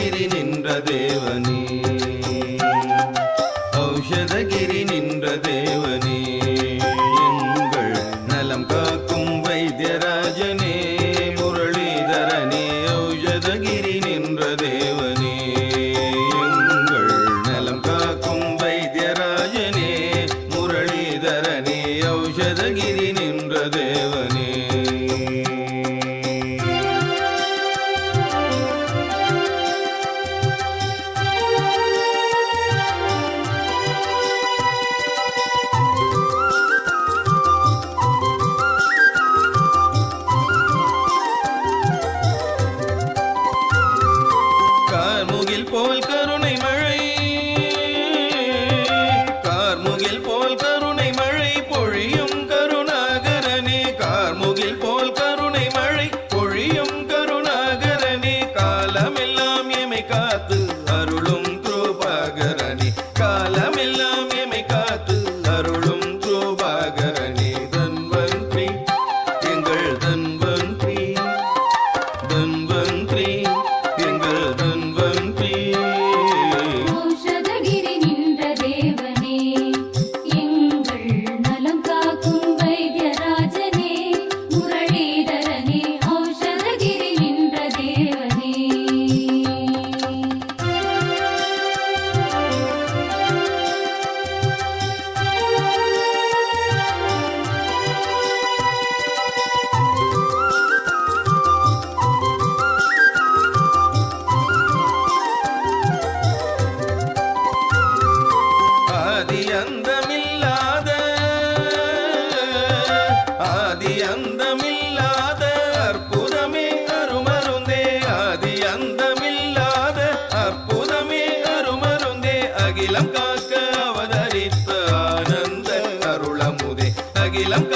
ಔಷಧಗಿರಿ ನಿಂದ್ರ ದೇವನೇ ಔಷಧಗಿರಿ ನಿಂದ್ರ ದೇವನೇ ಎಂಗಳ್ நலம் காக்கும் வைத்தியராஜனே முரளிதரனே ஔஷதகிரி நின்ற தேவனே. எங்கள் நலம் காக்கும் வைத்தியராஜனே முரளிதரனே ஔஷதகிரி അരുളും. ஆதி அந்தமில்லாத அற்புதமே அருமருந்தே. ஆதி அந்தமில்லாத அற்புதமே அருமருந்தே. அகிலம் காக்க அவதரித்த ஆனந்த அருளமுதே. அகிலம்